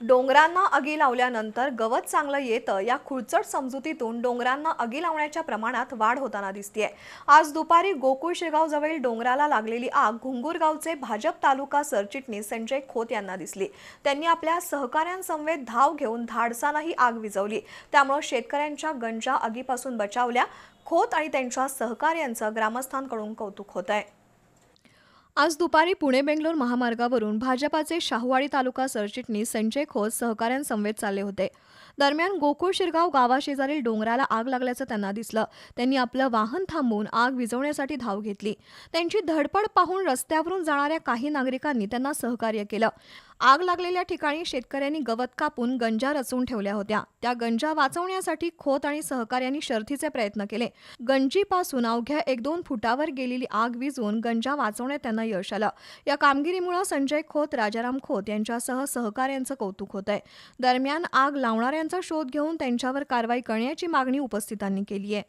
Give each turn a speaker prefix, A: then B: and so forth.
A: डोंगरांना अगी लावल्यानंतर गवत चांगलं येतं या खुळचट समजुतीतून डोंगरांना अगी लावण्याच्या प्रमाणात वाढ होताना दिसतीये. आज दुपारी गोकुळ शेगाव जवळील डोंगराला लागलेली आग घुंगूरगावचे भाजप तालुका सरचिटणीस संजय खोत यांना दिसली. त्यांनी आपल्या सहकाऱ्यांसमवेत धाव घेऊन धाडसानं ही आग विझवली. त्यामुळे शेतकऱ्यांच्या गंजा आगीपासून बचावल्या. खोत आणि त्यांच्या सहकाऱ्यांचं ग्रामस्थांकडून कौतुक होत आहे आज दुपारी पुणे बेंगलोर महामार्गावरून भाजपाचे शाहूवाडी तालुका सरचिटणीस संजय खोत सहकाऱ्यांसमवेत चालले होते. दरम्यान गोकुळ शिरगाव गावाशेजारील डोंगराला आग लागल्याचं त्यांना दिसलं. त्यांनी आपलं वाहन थांबवून आग विझवण्यासाठी धाव घेतली. त्यांची धडपड पाहून रस्त्यावरून जाणाऱ्या काही नागरिकांनी त्यांना सहकार्य केलं. आग लागलेल्या ठिकाणी शेतकऱ्यांनी गवत कापून गंजा रचून ठेवल्या होत्या. त्या गंजा वाचवण्यासाठी खोत आणि सहकार्यांनी शर्थीचे प्रयत्न केले. गंजीपासून अवघ्या एक दोन फुटावर गेलेली आग विजवून गंजा वाचवण्यात त्यांना यश आलं. या कामगिरीमुळे संजय खोत राजाराम खोत यांच्यासह सहकाऱ्यांचं कौतुक होत आहे दरम्यान आग लावणाऱ्यांचा शोध घेऊन त्यांच्यावर कारवाई करण्याची मागणी उपस्थितांनी केली आहे.